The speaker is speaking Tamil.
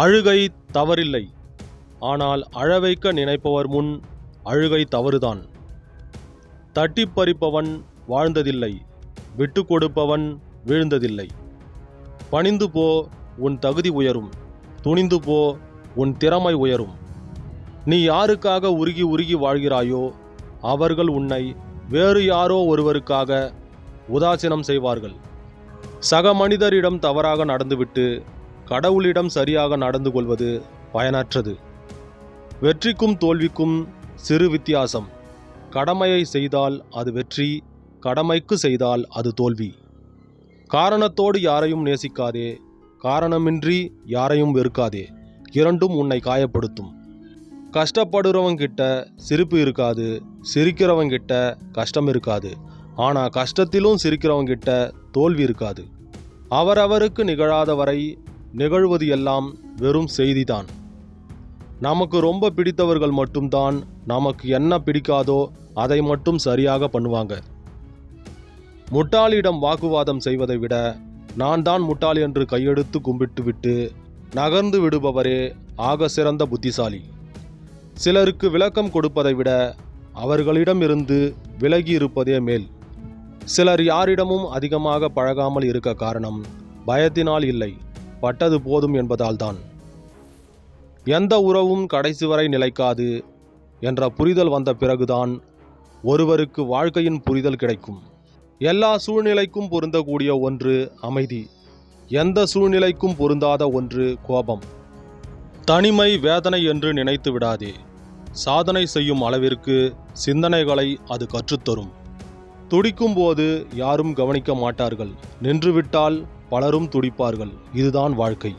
அழுகை தவறில்லை. ஆனால் அழவைக்க நினைப்பவர் முன் அழுகை தவறுதான். தட்டிப்பறிப்பவன் வாழ்ந்ததில்லை விட்டு கொடுப்பவன் வீழ்ந்ததில்லை. பணிந்து போ உன் தகுதி உயரும். துணிந்து போ உன் திறமை உயரும். நீ யாருக்காக உருகி உருகி வாழ்கிறாயோ அவர்கள் உன்னை வேறு யாரோ ஒருவருக்காக உதாசீனம் செய்வார்கள். சக மனிதரிடம் தவறாக நடந்துவிட்டு கடவுளிடம் சரியாக நடந்து கொள்வது பயனற்றது. வெற்றிக்கும் தோல்விக்கும் சிறு வித்தியாசம். கடமையை செய்தால் அது வெற்றி கடமைக்கு செய்தால் அது தோல்வி. காரணத்தோடு யாரையும் நேசிக்காதே காரணமின்றி யாரையும் வெறுக்காதே இரண்டும் உன்னை காயப்படுத்தும். கஷ்டப்படுறவங்கிட்ட சிரிப்பு இருக்காது சிரிக்கிறவங்கிட்ட கஷ்டம் இருக்காது. ஆனால் கஷ்டத்திலும் சிரிக்கிறவங்கிட்ட தோல்வி இருக்காது. அவரவருக்கு நிகழாத வரை நிகழ்வது எல்லாம் வெறும் செய்திதான். நமக்கு ரொம்ப பிடித்தவர்கள் மட்டும்தான் நமக்கு என்ன பிடிக்காதோ அதை மட்டும் சரியாக பண்ணுவாங்க. முட்டாளிடம் வாக்குவாதம் செய்வதை விட நான் தான் முட்டாள் என்று கையெடுத்து கும்பிட்டு விட்டு நகர்ந்து விடுபவரே ஆக சிறந்த புத்திசாலி. சிலருக்கு விளக்கம் கொடுப்பதை விட அவர்களிடமிருந்து விலகி இருப்பதே மேல். சிலர் யாரிடமும் அதிகமாக பழகாமல் இருக்க காரணம் பயத்தினால் இல்லை. பட்டது போதும் என்பதால்தான். எந்த உறவும் கடைசி வரை நிலைக்காது என்ற புரிதல் வந்த பிறகுதான் ஒருவருக்கு வாழ்க்கையின் புரிதல் கிடைக்கும். எல்லா சூழ்நிலைக்கும் பொருந்தக்கூடிய ஒன்று அமைதி. எந்த சூழ்நிலைக்கும் பொருந்தாத ஒன்று கோபம். தனிமை வேதனை என்று நினைத்து விடாதே. சாதனை செய்யும் அளவிற்கு சிந்தனைகளை அது கற்றுத்தரும். துடிக்கும் போது யாரும் கவனிக்க மாட்டார்கள். நின்றுவிட்டால் பலரும் துடிப்பார்கள். இதுதான் வாழ்க்கை.